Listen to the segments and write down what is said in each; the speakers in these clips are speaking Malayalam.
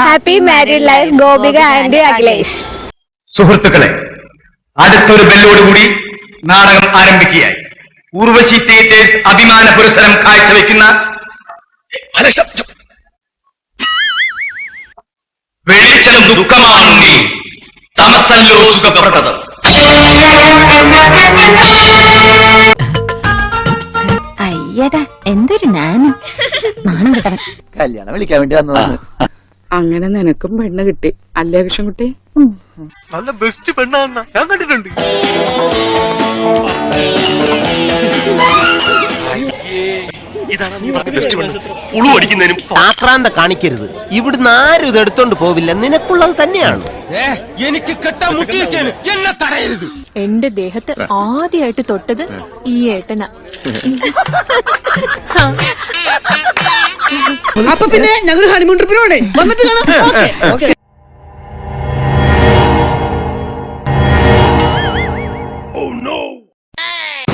Happy married life Gopika and Akhilesh സുഹൃത്തുക്കളെ അടുത്തൊരു ബെല്ലോടുകൂടി നാടകം ആരംഭിക്കുകയായി. ഊർവശി തിയേറ്റേഴ്സ് അഭിമാന പുരസ്സരം കാഴ്ചവെക്കുന്ന വെളിച്ചം ദുഃഖമാണെങ്കിൽ തമസല്ലോ സുഖപ്രദം അയ്യടാ എന്തൊരു നാനും. നാണം കിട്ടണം കല്യാണം വിളിക്കാൻ വേണ്ടി വന്നതാണ്. അങ്ങനെ നിനക്കും പെണ്ണ് കിട്ടി. അല്ലേ കൃഷ്ണൻകുട്ടി? നല്ല ബെസ്റ്റ് പെണ്ണാന്ന ഞാൻ കണ്ടിട്ടുണ്ട്. ആക്രാന്ത കാണിക്കരുത്. ഇവിടുന്ന് ആരും ഇത് എടുത്തോണ്ട് പോവില്ല. നിനക്കുള്ളത് തന്നെയാണ്. എനിക്ക് കെട്ടാൻ എന്നെ തടയരുത്. എന്റെ ദേഹത്ത് ആദ്യമായിട്ട് തൊട്ടത് ഈ ഏട്ടന. അപ്പൊ പിന്നെ ഞങ്ങൾ ഹണിമൂൺ ട്രിപ്പിനോടെ വന്നിട്ട് കാണാം ഓക്കെ.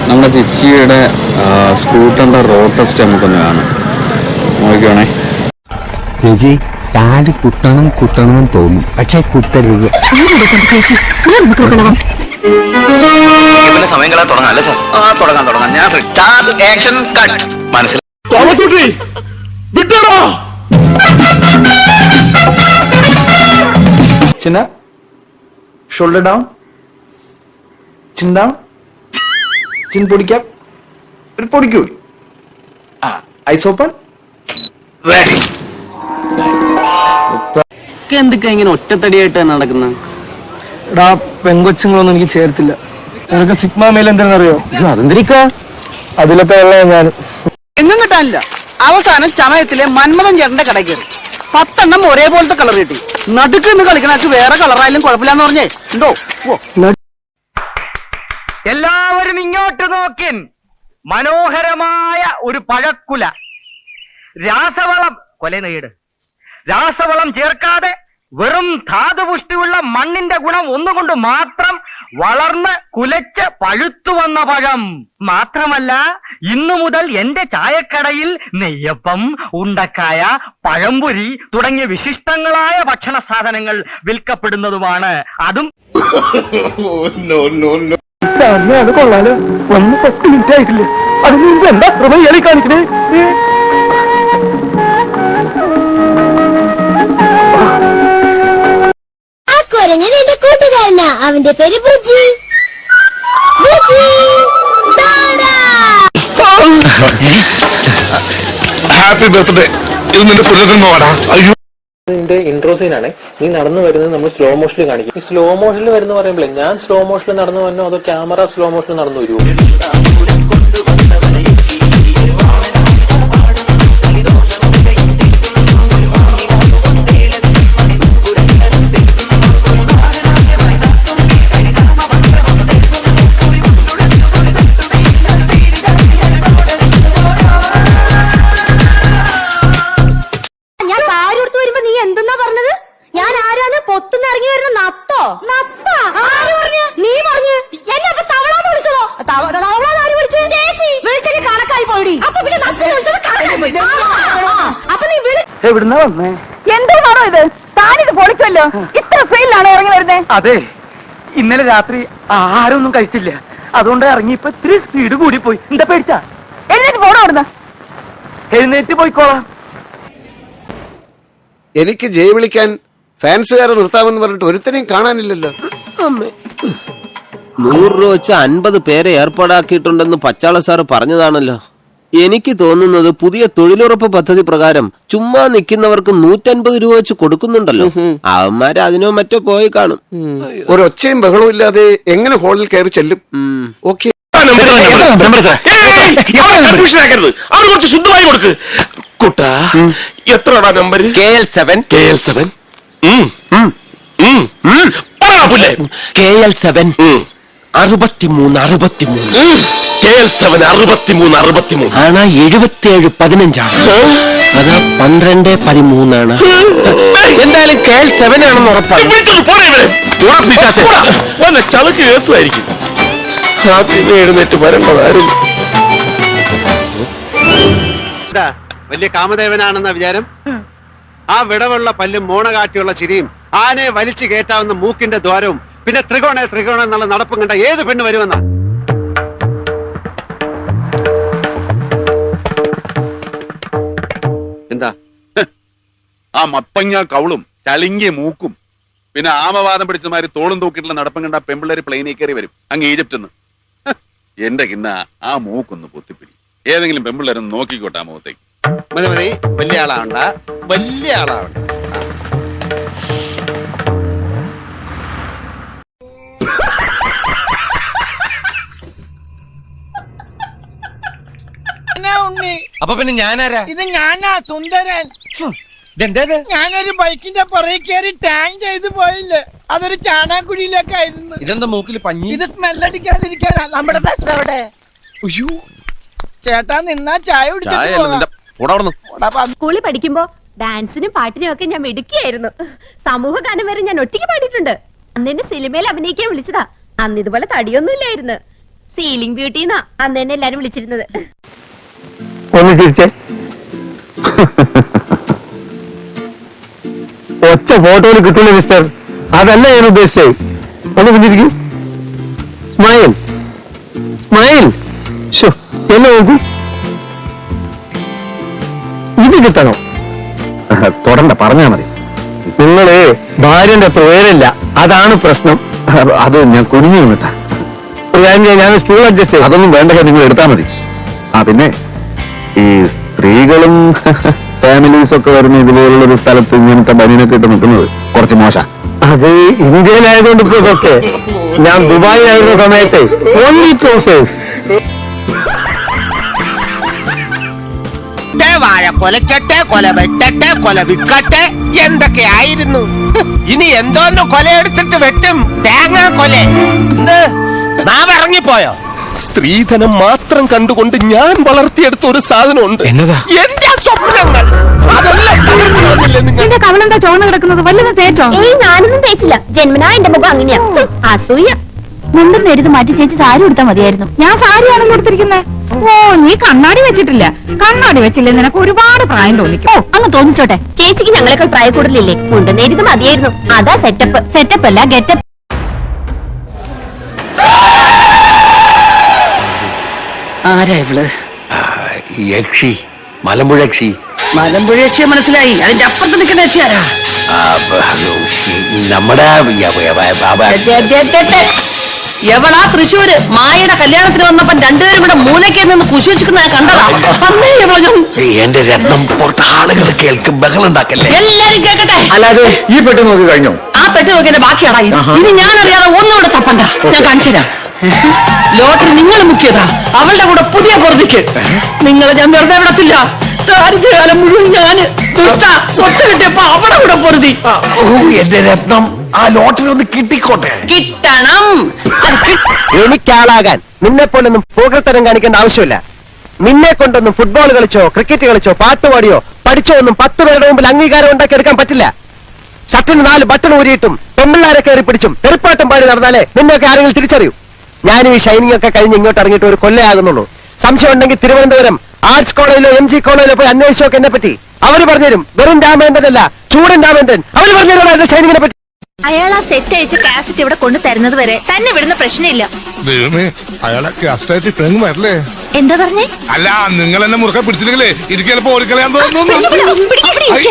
നമ്മുടെ ചിച്ചിയുടെ സ്കൂട്ടറിന്റെ റോഡ് ടെസ്റ്റ് നമുക്കൊന്ന് കാണാം. നോക്കിയാണേ ചേച്ചി താടി കുട്ടണം കുട്ടണമെന്ന് തോന്നും. പക്ഷെ കുത്തരുത്. പിന്നെ സമയം കളയാൻ തുടങ്ങാം അല്ലേ സാർ? ആ തുടങ്ങാം തുടങ്ങാം. ഞാൻ ആക്ഷൻ കട്ട്! മനസ്സിൽ ചിന്ന shoulder down chin down chin പൊടിക്കാം. ഒരു പൊടിക്കൂ ആ ഐസ് ഓപ്പൺ റെഡി എന്തൊക്കെ ഇങ്ങനെ ഒറ്റത്തടിയായിട്ട് നടക്കുന്നത് എടാ പെങ്കൊച്ചുങ്ങളൊന്നും എനിക്ക് ചേർത്തില്ല. നിനക്ക് സിഗ്മ മേൽ എന്തെന്നറിയോ അതെന്തിരിക്ക അതിലൊക്കെ ഉള്ള ഞാൻ. എങ്ങും കിട്ടാനില്ല. അവസാനം ചമയത്തിലെ മന്മഥൻ ചേട്ടന്റെ കടയിൽ കയറി. പത്തെണ്ണം ഒരേപോലത്തെ കളർ കിട്ടി. നടുക്ക് നിന്ന് കളിക്കണക്ക് വേറെ കളറായാലും കുഴപ്പമില്ലാന്ന് പറഞ്ഞേ. ഉണ്ടോ എല്ലാവരും ഇങ്ങോട്ട് നോക്കിൻ. മനോഹരമായ ഒരു പഴക്കുല. രാസവളം കൊല നേട് രാസവളം ചേർക്കാതെ വെറും ധാതുപുഷ്ടിയുള്ള മണ്ണിന്റെ ഗുണം ഒന്നുകൊണ്ട് മാത്രം വളർന്ന് കുലച്ച് പഴുത്തു വന്ന പഴം. മാത്രമല്ല ഇന്നു മുതൽ എന്റെ ചായക്കടയിൽ നെയ്യപ്പം ഉണ്ടക്കായ പഴംപൊരി തുടങ്ങിയ വിശിഷ്ടങ്ങളായ ഭക്ഷണ സാധനങ്ങൾ വിൽക്കപ്പെടുന്നതുമാണ്. അതും കൊള്ളാലോ. ഒന്ന് പത്ത് മിനിറ്റ് ആയിട്ടില്ലേ? അതിന് എന്താ കാണിക്കണേ കുരങ്ങൻ എന്റെ കൂട്ടുകാരനാ? അവന്റെ പേര് ബുജി. ബുജി ഹാപ്പി ബർത്ത്ഡേ ഇത് നിന്റെ പുനർജന്മമാടാ അയ്യോ. ഇതിന്റെ ഇൻട്രോ സീനാണ് നീ നടന്നു വരുന്നത് നമ്മൾ സ്ലോ മോഷനിൽ കാണിക്കും. ഈ സ്ലോ മോഷനിൽ വരുന്ന പറയുമ്പോഴേ ഞാൻ സ്ലോ മോഷനിൽ നടന്നു വന്നോ? അതോ ക്യാമറ സ്ലോ മോഷനിൽ നടന്നു വരുമോ എന്താണോ ഇത്? താനിത് പൊളിക്കുമല്ലോ ഇത്ര ഫെയിലാണ് ഇറങ്ങി വരുന്നത് അതെ. ഇന്നലെ രാത്രി ആഹാരം കഴിച്ചില്ല. അതുകൊണ്ട് ഇറങ്ങി ഇപ്പൊ ഇത്തിരി സ്പീഡ് കൂടി പോയി എന്താ പേടിച്ചാ? എഴുന്നേറ്റ് പോണോ അവിടുന്ന്? എഴുന്നേറ്റ് പോയിക്കോളാം. എനിക്ക് ജയ് വിളിക്കാൻ ഫാൻസുകാരെ നിർത്താമെന്ന് പറഞ്ഞിട്ട് ഒരുത്തനെയും കാണാനില്ലല്ലോ. നൂറ് രൂപ വെച്ച് അൻപത് പേരെ ഏർപ്പാടാക്കിയിട്ടുണ്ടെന്ന് പച്ചാള സാറ് പറഞ്ഞതാണല്ലോ. എനിക്ക് തോന്നുന്നത് പുതിയ തൊഴിലുറപ്പ് പദ്ധതി പ്രകാരം ചുമ്മാ നിൽക്കുന്നവർക്ക് നൂറ്റൻപത് രൂപ വെച്ച് കൊടുക്കുന്നുണ്ടല്ലോ. അവന്മാര് അതിനോ മറ്റോ പോയി കാണും. ഒരൊച്ചയും ബഹളവും ഇല്ലാതെ എങ്ങനെ ഹോളിൽ കയറി ചെല്ലും. ഓക്കെ. അവർ കുറച്ച് ശുദ്ധമായി കൊടുക്ക്. കുട്ടാ എത്രടാ number K L seven. K L seven. K L seven. അറുപത്തിമൂന്ന് അറുപത്തിമൂന്ന്. കെ എൽ സെവൻ അറുപത്തിമൂന്ന് അറുപത്തിമൂന്ന്. ആണാ എഴുപത്തിയേഴ് പതിനഞ്ചാണ്. അതാ പന്ത്രണ്ട് പതിമൂന്നാണ്. എന്തായാലും കെ എൽ സെവൻ ആണെന്ന് ഉറപ്പാണ്. വിളിച്ചത് പോരെ ഇവരെ വല്ല ചളുക്ക് കേസുമായിരിക്കും. ആദ്യമേ എഴുന്നേറ്റ് വരേണ്ടതായിരുന്നു. വലിയ കാമദേവനാണെന്ന വിചാരം? ആ വിടവുള്ള പല്ലും മോണകാട്ടിയുള്ള ചിരിയും ആനെ വലിച്ചു കയറ്റാവുന്ന മൂക്കിന്റെ ദ്വാരവും പിന്നെ ത്രികോണ ത്രികോണ എന്നുള്ള നടപ്പും കണ്ട ഏത് പെണ്ണ് വരുമെന്ന? എന്താ? ആ മപ്പങ്ങ കവളും ചളിങ്ങിയ മൂക്കും. പിന്നെ ആമവാദം പിടിച്ചമാര് തോളും തൂക്കിയിട്ടുള്ള നടപ്പം കണ്ട പെമ്പിള്ളേര് പ്ലെയിനിൽ കയറി വരും. അങ്ങ് ഈജിപ്തിൽ നിന്ന്. എന്റെ കിന്ന ആ മൂക്കൊന്ന് പൊത്തിപ്പിടി. ഏതെങ്കിലും പെമ്പിള്ളേരൊന്ന് നോക്കിക്കോട്ടെ ആ മുഖത്തേക്ക്. വലിയ ആളാവണ്ട. വലിയ ആളാവണ്ട. അപ്പൊ പിന്നെ ഞാനാരാ? ഇത് ഞാനാ സുന്ദരൻ. ഇതെന്തേത്? ഞാനൊരു ബൈക്കിന്റെ പുറകെ കയറി ടാങ് ചെയ്ത് പോയില്ലേ? അതൊരു ചാണാക്കുഴിയിലേക്കായിരുന്നു ഇതെന്താ മൂക്കിൽ പഞ്ഞി? ഇത് സ്മെല്ലടിക്കാണ്ടിരിക്കാനാ നമ്മുടെ ബസ് അവിടെ. ചേട്ടാ നിന്നാ ചായ. സ്കൂളിൽ പഠിക്കുമ്പോ ഡാൻസിനും പാട്ടിനും ഒക്കെ ഞാൻ മിടുക്കിയായിരുന്നു. സമൂഹ ഗാനം വരെ ഞാൻ ഒറ്റയ്ക്ക് പാടിയിട്ടുണ്ട്. അന്ന് എന്നെ സിനിമയിൽ അഭിനയിക്കാൻ വിളിച്ചതാ. അന്ന് ഇതുപോലെ തടിയൊന്നും ഇല്ലായിരുന്നു. സീലിംഗ് ബ്യൂട്ടിന്നാ അന്ന് എന്നെ എല്ലാരും വിളിച്ചിരുന്നത്. ഒന്ന് ചിരിച്ചേ. ഒച്ച ഫോട്ടോയിൽ കിട്ടില്ല മിസ്റ്റർ അതല്ല ഞാൻ ഉദ്ദേശിച്ചേ ഒന്ന് പിടിച്ചിരിക്കും. സ്മൈൽ സ്മൈൽ ഷോ എന്നെ നോക്കൂ. ഇത് കിട്ടണോ? തുടണ്ട പറഞ്ഞാ മതി. നിങ്ങൾ ഭാര്യന്റെ പേരില്ല. അതാണ് പ്രശ്നം. അത് ഞാൻ കുനിഞ്ഞു നിന്നിട്ടാ. ഞാൻ സ്കൂൾ അഡ്ജസ്റ്റ് അതൊന്നും വേണ്ട നിങ്ങൾ എടുത്താൽ മതി. ആ പിന്നെ? ഈ സ്ത്രീകളും ഫാമിലീസ് ഒക്കെ വരുന്ന ഇതുപോലുള്ള ഒരു സ്ഥലത്ത് ഇങ്ങനത്തെ ബനിയനൊക്കെ ഇട്ട് നിൽക്കുന്നത് കുറച്ച് മോശ. അത് ഇന്ത്യയിലായതുകൊണ്ട് ഇപ്പൊ ഇതൊക്കെ. ഞാൻ ദുബായിലായിരുന്ന സമയത്ത് ഓൺലി ക്ലോസേഴ്സ് വാഴ കൊലക്കട്ടെ കൊല വെട്ടട്ടെ കൊല വിക്കട്ടെ എന്തൊക്കെ ആയിരുന്നു ഇനി എന്തോന്ന് കൊല എടുത്തിട്ട് വെട്ടും? തേങ്ങാ കൊല നാം ഇറങ്ങിപ്പോയോ? സ്ത്രീധനം മാത്രം കണ്ടുകൊണ്ട് ഞാൻ വളർത്തിയെടുത്ത ഒരു സാധനമുണ്ട്. എന്നതാ? എന്റെ സ്വപ്നങ്ങൾ. എന്റെ കവളെന്താ ചോന്ന് കിടക്കുന്നത്? വല്ലതും തേച്ചോ? ഏയ് ഞാനൊന്നും തേച്ചില്ല. ജന്മനാ എന്റെ മുഖം അങ്ങനെയാ. അസൂയ. മുണ്ടും നേരിത് മാറ്റി ചേച്ചി സാരി കൊടുത്താൽ മതിയായിരുന്നു. ഞാൻ സാരിയാണ് കൊടുത്തിരിക്കുന്നത് ഓ നീ കണ്ണാടി വെച്ചിട്ടില്ല. കണ്ണാടി വെച്ചില്ലേ നിനക്ക് ഒരുപാട് പ്രായം തോന്നിക്കും. ഓ അങ്ങ് തോന്നിച്ചോട്ടെ. ചേച്ചിക്ക് ഞങ്ങളെക്കാൾ പ്രായ കൂടുതലില്ലേ മുണ്ടും നേരിത് മതിയായിരുന്നു. അതാ സെറ്റപ്പ് സെറ്റപ്പ് അല്ല ഗെറ്റപ്പ് ആരാ ഇവൾ? യക്ഷി മലമ്പുഴ യക്ഷി. മലമ്പുഴ യക്ഷിയെ മനസ്സിലായി. അതിന്റെ അപ്പുറത്ത് നിൽക്കുന്ന യക്ഷി ആരാ? നമ്മുടെ എവളാ തൃശ്ശൂര്? മായയുടെ കല്യാണത്തിന് വന്നപ്പോ രണ്ടുപേരും കൂടെ മൂലയ്ക്ക് നിന്ന് കുശിച്ചിരിക്കുന്ന ഞാൻ കണ്ടതാ. അന്നേ എവളെ എന്റെ രത്നം പുറത്ത് ആളുകൾ കേൾക്കും ബഹളുണ്ടാക്കല്ലേ എല്ലാരും കേക്കട്ടെ? അല്ലാതെ ഈ പെട്ടി നോക്കി കഴിഞ്ഞോ? ആ പെട്ടി നോക്കിയതിന്റെ ബാക്കിയാടാ ഇത്. ഇനി ഞാൻ അറിയാതെ ഒന്നുകൂടെ തപ്പണ്ട. ഞാൻ കാണിച്ചു തരാം ലോട്ടറി നിങ്ങൾ മുക്കിയതാ. അവളുടെ കൂടെ പുതിയ പുറത്തേക്ക് നിങ്ങളെ ഞാൻ വെറുതെ വിടത്തില്ല. മുഴുവൻ ഞാൻ ദുഷ്ട സ്വത്ത് കിട്ടിയപ്പോ അവളെ കൂടെ പൊറുതി എന്റെ രത്നം. ആ ലോട്ടറി ഒന്ന് കിട്ടിക്കോട്ടെ. കിട്ടണം. എനിക്കാളാകാൻ. നിന്നെ പോലൊന്നും പോകത്തരം കാണിക്കേണ്ട ആവശ്യമില്ല. നിന്നെ കൊണ്ടൊന്നും ഫുട്ബോൾ കളിച്ചോ ക്രിക്കറ്റ് കളിച്ചോ പാട്ട് പാടിയോ പഠിച്ചോ ഒന്നും പത്ത് പേരുടെ മുമ്പിൽ അംഗീകാരം ഉണ്ടാക്കി എടുക്കാൻ പറ്റില്ല. ഷട്ടിന് നാല് ബട്ടൺ ഊരിയിട്ടും പെമ്പിള്ളാരെ കയറി പിടിച്ചും തെറിപ്പാട്ടം പാടി നടന്നാലേ നിന്നൊക്കെ ആരെങ്കിലും തിരിച്ചറിയൂ. ഞാനും ഈ ഷൈനിങ് ഒക്കെ കഴിഞ്ഞ് ഇങ്ങോട്ട് ഇറങ്ങിയിട്ട് ഒരു കൊല്ലയാകുന്നുള്ളൂ സംശയം ഉണ്ടെങ്കിൽ തിരുവനന്തപുരം ആർട്സ് കോളേജിലോ എം ജി കോളേജിലോ പോയി അന്വേഷിച്ചോക്കെ എന്നെ പറ്റി. അവർ പറഞ്ഞുതരും. വെറും രാമേന്ദ്രൻ അല്ല ചൂടൻ രാമേന്ദ്രൻ. അവർ പറഞ്ഞുതരും ഷൈനിങ്ങിനെ പറ്റി. അയാൾ ആ സെറ്റ് അഴിച്ച് കാസറ്റ് ഇവിടെ കൊണ്ടു തരുന്നത് വരെ തന്നെ വിടുന്ന പ്രശ്നമില്ല. ദൈവമേ അയാളെ കാസ്റ്റായിട്ട് ഇപ്പം വരല്ലേ എന്താ പറഞ്ഞേ? അല്ല നിങ്ങൾ എന്നെ മുറുക്കെ പിടിച്ചില്ലെങ്കിലേ എനിക്ക് ചിലപ്പോ ഓടിക്കളയാൻ.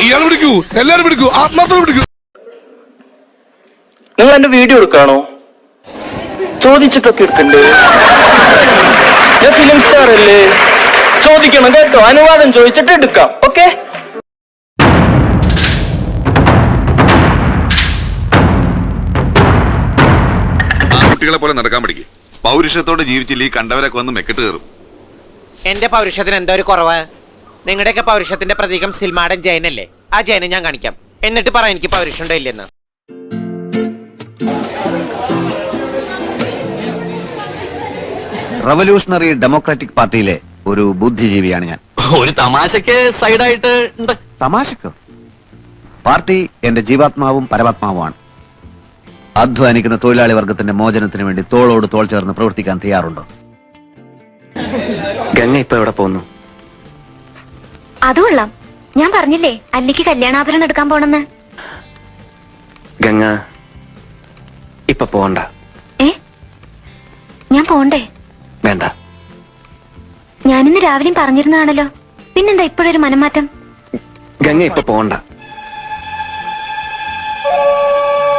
ഇയാൾ പിടിക്കൂ എല്ലാരും പിടിക്കൂ ആത്മാർത്ഥം പിടിക്കൂ. നിങ്ങൾ എന്റെ വീഡിയോ എടുക്കാണോ? ചോദിച്ചിട്ടൊക്കെ എടുക്കണ്ടേ ഞാൻ ഫിലിം സ്റ്റാർ അല്ലേ? ചോദിക്കണം കേട്ടോ. അനുവാദം ചോദിച്ചിട്ട് എടുക്കാം. ഓക്കെ? കുട്ടികളെ പോലെ നടക്കാൻ പഠിക്കും. പൗരുഷത്തോടെ ജീവിച്ചില്ല ഈ കണ്ടവരൊക്കെ വന്ന് മെക്കെട്ട് കയറും. എന്റെ പൗരുഷത്തിന് എന്തോ ഒരു കുറവ്? നിങ്ങളുടെയൊക്കെ പൗരുഷത്തിന്റെ പ്രതീകം സിൽമാടൻ ജയനല്ലേ? ആ ജയനെ ഞാൻ കാണിക്കാം. എന്നിട്ട് പറ എനിക്ക് പൗരുഷമുണ്ടോ ഇല്ലെന്ന്. റവല്യൂഷണറി ഡെമോക്രാറ്റിക് പാർട്ടിയിലെ ഒരു ബുദ്ധിജീവിയാണ് ഞാൻ. ഒരു തമാശക്ക് സൈഡായിട്ട് ഉണ്ട്. തമാശക്കോ? പാർട്ടി എന്റെ ജീവാത്മാവും പരമാത്മാവുമാണ്. അധ്വാനിക്കുന്ന തൊഴിലാളി വർഗത്തിന്റെ മോചനത്തിന് വേണ്ടി തോളോട് തോൾ ചേർന്ന് പ്രവർത്തിക്കാൻ തയ്യാറുണ്ടോ? ഗംഗ ഇപ്പൊ എവിടെ പോകുന്നു? അതുകൊള്ളാം ഞാൻ പറഞ്ഞില്ലേ അല്ലിക്ക് കല്യാണാഭരണം എടുക്കാൻ പോണെന്ന്. ഗംഗ ഇപ്പൊ പോണ്ട. ഏ? ഞാൻ പോണ്ടേ? വേണ്ട. ഞാനിന്ന് രാവിലെയും പറഞ്ഞിരുന്നതാണല്ലോ. പിന്നെന്താ ഇപ്പോഴൊരു മനംമാറ്റം? ഗംഗ ഇപ്പൊ പോണ്ട.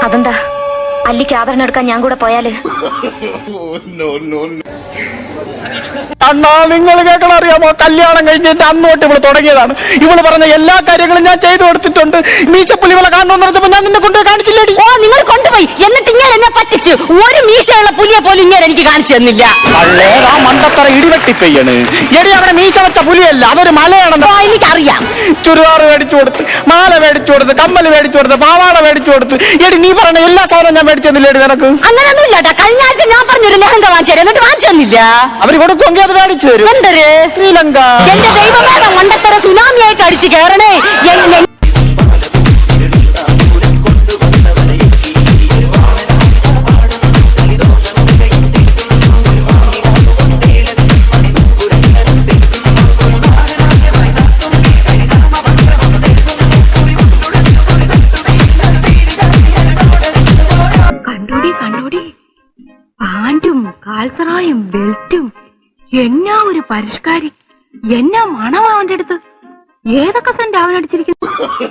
അതെന്താ? അല്ലിക്ക് ആഭരണം എടുക്കാൻ ഞാൻ കൂടെ പോയാൽ? അണ്ണാ നിങ്ങൾ കേൾക്കണം അറിയാമോ? കല്യാണം കഴിഞ്ഞിട്ട് അന്ന് തൊട്ട് ഇവൾ തുടങ്ങിയതാണ്. ഇവൾ പറഞ്ഞ എല്ലാ കാര്യങ്ങളും ഞാൻ ചെയ്തു കൊടുത്തിട്ടുണ്ട്. മീശപ്പുലി ഇവളെ കാണണമെന്ന് പറഞ്ഞപ്പോ ഞാൻ നിന്നെ കൊണ്ടുപോയി കാണിച്ചില്ലേടി? ഓ നിങ്ങൾ കൊണ്ടുപോയി. എന്നിട്ട് ഇങ്ങനെ എന്നെ പറ്റിച്ചു ഒരു മീശയുള്ള പുലിയെ പോലും ഇങ്ങനെ എനിക്ക് കാണിച്ചു തന്നില്ല. ആ മണ്ടത്തറ ഇടിവെട്ടി പെയ്യണ്. എടി അവിടെ മീശ വെച്ച പുലിയല്ല അതൊരു മലയാണെന്ന്. എനിക്കറിയാം. ചുരിദാർ മേടിച്ചു കൊടുത്ത് മാല മേടിച്ചു കൊടുത്ത് കമ്മൽ മേടിച്ചു കൊടുത്ത് പാവാട മേടിച്ചു കൊടുത്ത്. എടി നീ പറഞ്ഞ എല്ലാ സാധനവും ഞാൻ മേടിച്ചെന്നില്ലേടി നിനക്ക്? അങ്ങനെയൊന്നുമില്ല കേട്ടോ കഴിഞ്ഞ ആഴ്ച ഞാൻ പറഞ്ഞൊരു ലഹങ്ക വാങ്ങിച്ചു തരാം. എന്നിട്ട് വാങ്ങിച്ചു തന്നില്ല. അവർ കൊടുക്കുമെങ്കിൽ അത് മേടിച്ചു തരും. എന്തൊരു? ശ്രീലങ്ക. എന്റെ ദൈവമേടം മണ്ടത്തര സുനാമിയായിട്ട് അടിച്ചു കയറണേ. എന്നാ ഒരു പരിഷ്കാരി? എന്നാ മണം അവന്റെ അടുത്ത്? ഏതൊക്കെ സെന്റ് അവനടിച്ചിരിക്കുന്നു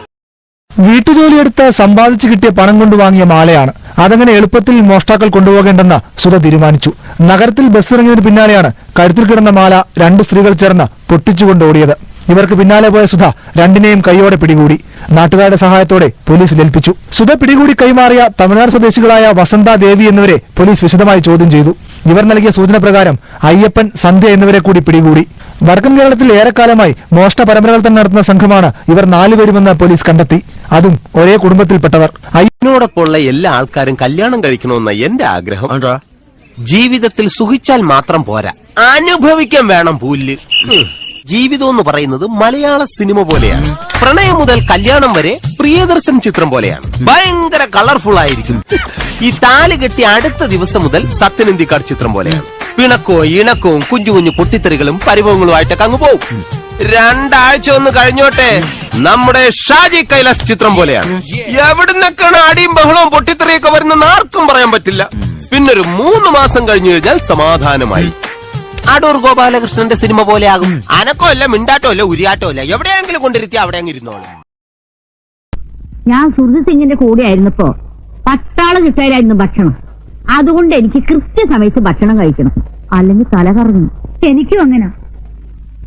വീട്ടുജോലിയെടുത്ത് സമ്പാദിച്ചു കിട്ടിയ പണം കൊണ്ട് വാങ്ങിയ മാലയാണ്. അതങ്ങനെ എളുപ്പത്തിൽ മോഷ്ടാക്കൾ കൊണ്ടുപോകേണ്ടെന്ന് സുധ തീരുമാനിച്ചു. നഗരത്തിൽ ബസ് ഇറങ്ങിയതിന് പിന്നാലെയാണ് കഴുത്തിൽ കിടന്ന മാല രണ്ട് സ്ത്രീകൾ ചേർന്ന് പൊട്ടിച്ചുകൊണ്ട് ഓടിയത്. ഇവർക്ക് പിന്നാലെ പോയ സുധ രണ്ടിനെയും കൈയോടെ പിടികൂടി. നാട്ടുകാരുടെ സഹായത്തോടെ പോലീസ് ഏൽപ്പിച്ചു. സുധ പിടികൂടി കൈമാറിയ തമിഴ്നാട് സ്വദേശികളായ വസന്ത ദേവി എന്നിവരെ പോലീസ് വിശദമായി ചോദ്യം ചെയ്തു. ഇവർ നൽകിയ സൂചന പ്രകാരം അയ്യപ്പൻ സന്ധ്യ എന്നിവരെ കൂടി പിടികൂടി. വടക്കൻ കേരളത്തിൽ ഏറെക്കാലമായി മോഷ്ട പരമ്പരകൾ തന്നെ നടത്തുന്ന സംഘമാണ് ഇവർ നാലുപേരുമെന്ന് പോലീസ് കണ്ടെത്തി. അതും ഒരേ കുടുംബത്തിൽപ്പെട്ടവർ. അയ്യനോടൊപ്പമുള്ള എല്ലാ ആൾക്കാരും കല്യാണം കഴിക്കണമെന്ന എന്റെ ആഗ്രഹം. ജീവിതത്തിൽ സുഖിച്ചാൽ മാത്രം പോരാ. അനുഭവിക്കാൻ വേണം പുല്ല്. ജീവിതം എന്ന് പറയുന്നത് മലയാള സിനിമ പോലെയാണ്. പ്രണയം മുതൽ കല്യാണം വരെ പ്രിയദർശൻ ചിത്രം പോലെയാണ്. ഭയങ്കര കളർഫുൾ ആയിരിക്കും. ഈ താൽ കെട്ടി അടുത്ത ദിവസം മുതൽ സത്യനന്ദിക്കാട് ചിത്രം പോലെയാണ്. പിണക്കവും ഇണക്കവും കുഞ്ഞു കുഞ്ഞു പൊട്ടിത്തെറികളും പരിഭവങ്ങളുമായിട്ടൊക്കെ അങ്ങ് പോകും രണ്ടാഴ്ച ഒന്ന് കഴിഞ്ഞോട്ടെ നമ്മുടെ ഷാജി കൈലാസ് ചിത്രം പോലെയാണ്. എവിടുന്നൊക്കെയാണ് അടിയും ബഹളവും പൊട്ടിത്തെറിയൊക്കെ വരുന്ന ആർക്കും പറയാൻ പറ്റില്ല. പിന്നൊരു മൂന്ന് മാസം കഴിഞ്ഞു കഴിഞ്ഞാൽ സമാധാനമായി. അടൂർ ഗോപാലകൃഷ്ണന്റെ സിനിമ പോലെയാകും. അല്ല ഉരിയാട്ടോ അല്ല എവിടെയെങ്കിലും കൊണ്ടിരുത്തി അവിടെ അങ്ങ് ഇരുന്നോളൂ. ഞാൻ സുഹൃത് സിംഗിന്റെ കൂടെ ആയിരുന്നപ്പോ പട്ടാള കിട്ടായിരുന്നു ഭക്ഷണം. അതുകൊണ്ട് എനിക്ക് കൃത്യസമയത്ത് ഭക്ഷണം കഴിക്കണം. അല്ലെങ്കിൽ തല കറങ്ങും. എനിക്കും അങ്ങനെ.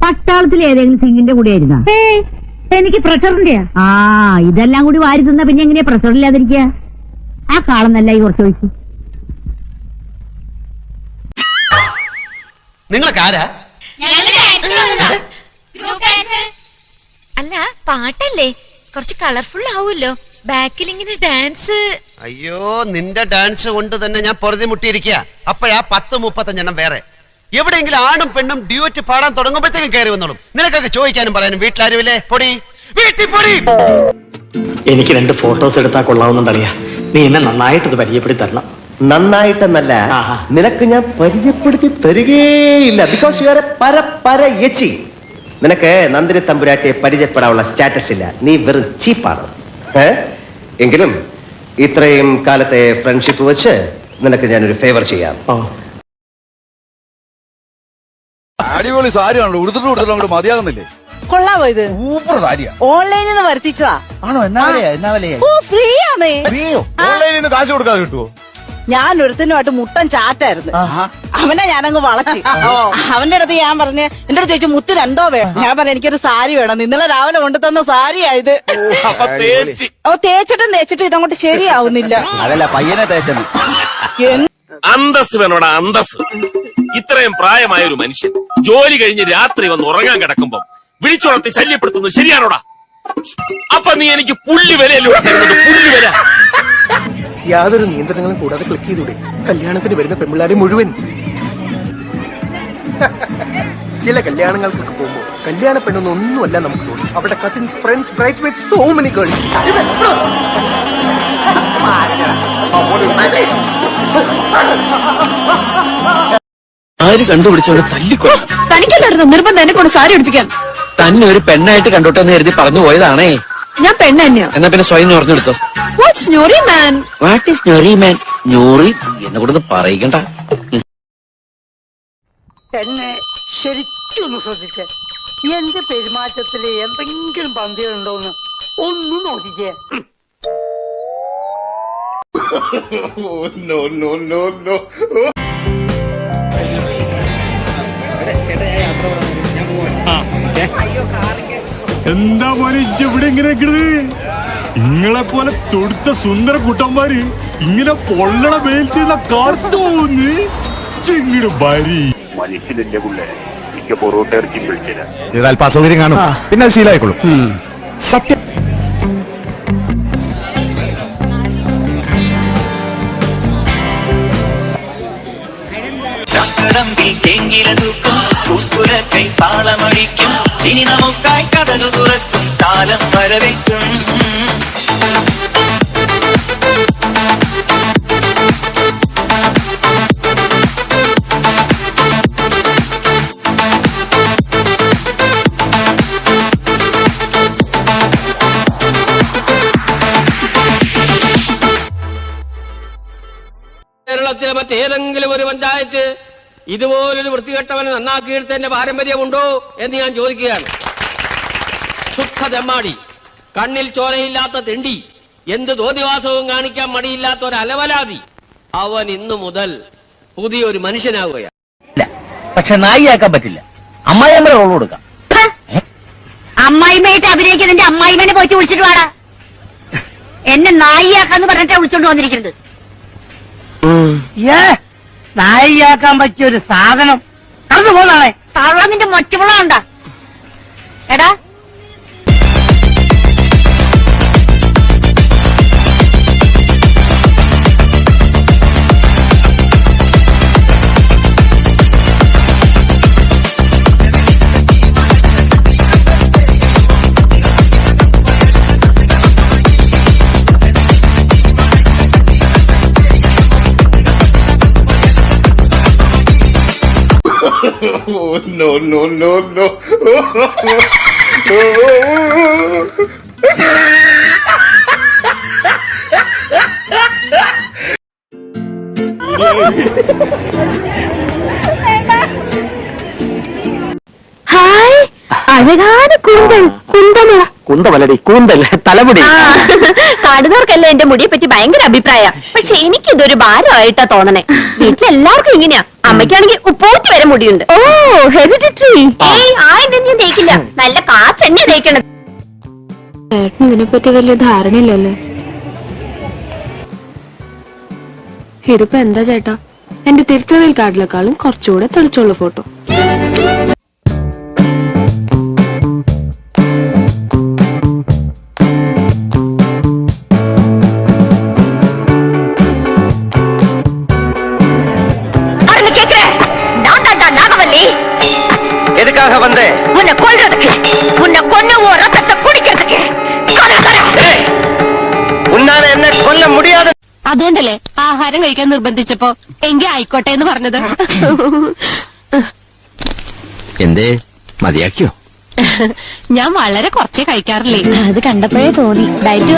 പട്ടാളത്തിൽ ഏതെങ്കിലും സിംഗിന്റെ കൂടെ ആയിരുന്ന? എനിക്ക് പ്രഷറിന്റെ ആ ഇതെല്ലാം കൂടി വാരി തിന്നാ പിന്നെ എങ്ങനെയാ പ്രഷർ ഇല്ലാതിരിക്കുക ആ കാളം നല്ല ഈ കുറച്ച് ഒഴിച്ച്. നിങ്ങളൊക്കെ ആരാ? അല്ല പാട്ടല്ലേ? കുറച്ച് കളർഫുൾ ആവുമല്ലോ. ബാക്കിൽ ഇങ്ങനെ ഡാൻസ് അയ്യോ നിന്റെ ഡാൻസ് കൊണ്ട് തന്നെ ഞാൻ പൊറുതി മുട്ടിയിരിക്കുക അപ്പോഴാ പത്ത് മുപ്പത്തഞ്ചെണ്ണം വേറെ. എവിടെയെങ്കിലും ആണും പെണ്ണും ഡ്യൂറ്റ് പാടാൻ തുടങ്ങുമ്പോഴത്തേക്കും കയറി വന്നോളും. നിനക്കൊക്കെ ചോദിക്കാനും പറയാനും വീട്ടിലാരുമില്ലേ? പൊടി. വീട്ടിൽ പൊടി. എനിക്ക് രണ്ട് ഫോട്ടോസ് എടുത്താൽ കൊള്ളാവുന്നുണ്ടറിയാ. നീ എന്നെ നന്നായിട്ടത് പരിചയപ്പെടുത്തി തരണം നന്നായിട്ടെന്നല്ല. നിനക്ക് ഞാൻ പരിചയപ്പെടുത്തി തരികേയില്ല. ബിക്കോസ് യു ആർ എ പര പര യച്ചി. നിനക്ക് നന്ദിനി തമ്പുരാട്ടിയെ പരിചയപ്പെടാനുള്ള സ്റ്റാറ്റസ് ഇല്ല നീ വെറും ചീപ്പാണ്. എങ്കിലും ഇത്രയും കാലത്തെ ഫ്രണ്ട്ഷിപ്പ് വെച്ച് നിനക്ക് ഞാനൊരു ഫേവർ ചെയ്യാം. അടിപൊളി സാരിയാണല്ലോ. ഉടുത്തിട്ട് ഉടുത്തിട്ട് അങ്ങോട്ട് മതിയാകുന്നില്ലേ? കൊള്ളാമോ ഇത്? സൂപ്പർ സാരിയാ. ഓൺലൈനിൽ നിന്ന് വരുത്തിച്ചതാ. ആണോ? എന്നാ വിലയാ? എന്നാ വിലയാ? ഓ ഫ്രീ ആണേ ഓൺലൈനിൽ നിന്ന് കാശ് കൊടുക്കാതെ കിട്ടുവോ? ഞാൻ ഒരുത്തനുമായിട്ട് മുട്ടൻ ചാറ്റായിരുന്നു. അവനെ ഞാനങ്ങ് വളച്ചു. അവന്റെ അടുത്ത് ഞാൻ പറഞ്ഞ് എന്റെ അടുത്ത് ചോദിച്ചു മുത്തിന് എന്തോ വേണം? ഞാൻ പറഞ്ഞു എനിക്കൊരു സാരി വേണം. ഇന്നലെ രാവിലെ കൊണ്ടു തന്ന സാരിയായത് ഓ തേച്ചിട്ടും തേച്ചിട്ടും ഇതങ്ങോട്ട് ശരിയാവുന്നില്ല. അതല്ല പയ്യനെ തേച്ചത്. അന്തസ് വേണോടാ അന്തസ് ഇത്രയും പ്രായമായ ഒരു മനുഷ്യൻ ജോലി കഴിഞ്ഞ് രാത്രി വന്ന് ഉറങ്ങാൻ കിടക്കുമ്പോ വിളിച്ചുണർത്തി ശല്യപ്പെടുത്തുന്നത് ശരിയാണോടാ? അപ്പൊ നീ എനിക്ക് പുല്ല് വിലയല്ലൂടെ തരുന്നത് പുല്ല് വില. യാതൊരു നിയന്ത്രണങ്ങളും കൂടാതെ ക്ലിക്ക് ചെയ്തൂടെ? കല്യാണത്തിന് വരുന്ന പെമ്പിള്ളാരെ മുഴുവൻ. ചില കല്യാണങ്ങൾക്കൊക്കെ പോകുമ്പോൾ കല്യാണ പെണ്ണൊന്നും ഒന്നുമല്ല നമുക്ക് തോന്നും. അവിടെ cousins friends bright with so many girls ആര് തനിക്കല്ലായിരുന്നു നിർബന്ധം എന്നെ കൊണ്ട് സാരി എടുപ്പിക്കാൻ തന്നെ ഒരു പെണ്ണായിട്ട് കണ്ടോട്ടെന്ന് കരുതി പറഞ്ഞു പോയതാണേ. ഞാൻ പെണ്ണ് തന്നെയാ. എന്നാ പിന്നെ സ്വയം ഞൊറിഞ്ഞെടുത്തോ ഞൊറി മാൻ വാട്ട് ഈസ് ഞൊറി മാൻ ഞൊറി എന്നെ കൂടെ പറയിക്കണ്ട. എന്നെ ശരിക്കൊന്ന് ശ്രദ്ധിച്ച്. എന്റെ പെരുമാറ്റത്തിൽ എന്തെങ്കിലും പന്തികളുണ്ടോന്ന് ഒന്ന് നോക്കിക്കേ. എന്താ പോലെ ഇവിടെ ഇങ്ങനെ നിങ്ങളെ ഇങ്ങളെ പോലെ തൊടുത്ത സുന്ദര കുട്ടന്മാര് ഇങ്ങനെ പൊള്ളണ വെയിൽ ചെയ്യുന്ന മിക്ക പോകുന്നു വിളിച്ചില്ല ബരി അല്പ അസൗകര്യം കാണും. പിന്നെ അത് ശീലമായിക്കോളും. സത്യം. താളമടിക്കും ഇനി നമുക്കായി കഥകു തുറക്കും കാലം വരവയ്ക്കും മറ്റേതെങ്കിലും ഒരു പഞ്ചായത്ത് ഇതുപോലൊരു വൃത്തികെട്ടവനെ നന്നാക്കിയെടുത്തതിന്റെ പാരമ്പര്യമുണ്ടോ എന്ന് ഞാൻ ചോദിക്കുകയാണ്. ശുദ്ധ തെമ്മാടി കണ്ണിൽ ചോരയില്ലാത്ത തെണ്ടി എന്ത് തോതിവാസവും കാണിക്കാൻ മടിയില്ലാത്ത ഒരു അലവലാതി. അവൻ ഇന്നു മുതൽ പുതിയൊരു മനുഷ്യനാവുകയാണ്. പക്ഷെ നായിയാക്കാൻ പറ്റില്ല. അമ്മായിയമ്മ റോൾ കൊടുക്കാം. അമ്മായിമ്മയായിട്ട് അഭിനയിക്കുന്നതിന്റെ അമ്മായിമ്മനെ പോയിട്ട് വിളിച്ചിട്ട് വാടാ. എന്നെ നായിയാക്കാന്ന് പറഞ്ഞിട്ടാ വിളിച്ചോണ്ട് വന്നിരിക്കുന്നത്. നായിയാക്കാൻ പറ്റിയ ഒരു സാധനം. കടന്നു പോന്നാണേ തള്ള നിന്റെ മൊറ്റമുള്ള ഉണ്ടാ എടാ ഹായ് അഴകാന കുന്തൽ കുന്തമ കുന്തമല്ലടി കൂന്തൽ തലമുടി. കാണുന്നവർക്കല്ലേ എന്റെ മുടിയെ പറ്റി ഭയങ്കര അഭിപ്രായ. പക്ഷെ എനിക്ക് ഇതൊരു ഭാരമായിട്ടാ തോന്നണേ. വീട്ടിലെല്ലാവർക്കും ഇങ്ങനെയാ. അമ്മയ്ക്കാണെങ്കിൽ ഉപ്പോറ്റ് വരെ മുടിയുണ്ട്. ഓ ഹെറിഡിറ്ററി. ഏയ് ഞാൻ തേക്കില്ല. നല്ല കാച്ചെണ്ണ തേക്കണം ചേട്ടന് ഇതിനെപ്പറ്റി വലിയ ധാരണയില്ലല്ലേ? ഇതിപ്പോ എന്താ ചേട്ടാ? എന്റെ തിരിച്ചറിയൽ കാർഡിലേക്കാളും കുറച്ചുകൂടെ തെളിച്ചുള്ള ഫോട്ടോ. உன்னை கொல்றதுக்கு உன்னை கொன்னு உன் ரத்தத்தை குடிக்கிறதுக்கு கொலை, கொலை. ഉന്നാലെ എന്നെ കൊല്ല മുടിയാതെ അതുകൊണ്ടല്ലേ ആഹാരം കഴിക്കാൻ നിർബന്ധിച്ചപ്പോ എങ്കിൽ ആയിക്കോട്ടെ എന്ന് പറഞ്ഞത് എന്തേ മതിയാക്കിയോ ഞാൻ വളരെ കുറച്ചേ കഴിക്കാറില്ലേ അത് കണ്ടപ്പോഴേ തോന്നി ഡയറ്റ്